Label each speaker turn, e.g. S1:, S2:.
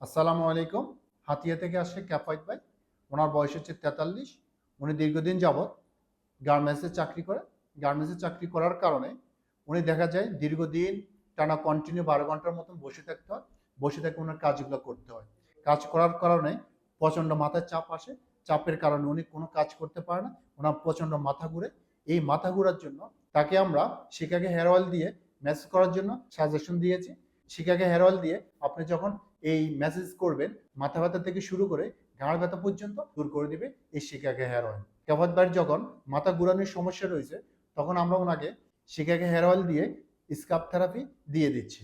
S1: আসসালামু আলাইকুম। হাতিয়া থেকে আসছে ক্যাফাইট ভাই। ওনার বয়স হচ্ছে তেতাল্লিশ। উনি দীর্ঘদিন যাবৎ গার্মেন্টসে চাকরি করে। গার্মেন্টসে চাকরি করার কারণে উনি দেখা যায় দীর্ঘদিন টানা কন্টিনিউ বারো ঘণ্টার মতন বসে থাকতে হয়। বসে থেকে ওনার কাজগুলো করতে হয়। কাজ করার কারণে প্রচণ্ড মাথায় চাপ আসে। চাপের কারণে উনি কোনো কাজ করতে পারে না। ওনার প্রচণ্ড মাথা ঘুরে। এই মাথা ঘোরার জন্য তাকে আমরা শিকাকে হেয়ার অয়েল দিয়ে ম্যাসেজ করার জন্য সাজেশন দিয়েছি। শিকাকে হেয়ার অয়েল দিয়ে আপনি যখন এই মেসেজ করবেন, মাথা ব্যথা থেকে শুরু করে ঘাড় ব্যথা পর্যন্ত দূর করে দিবে এই শিকাকে হেয়ার অয়েল কেবল ভাইয়ের যখন মাথা ঘুরানোর সমস্যা রয়েছে, তখন আমরা ওনাকে শিকাকে হেয়ার অয়েল দিয়ে স্কাপ থেরাপি দিয়ে দিচ্ছি।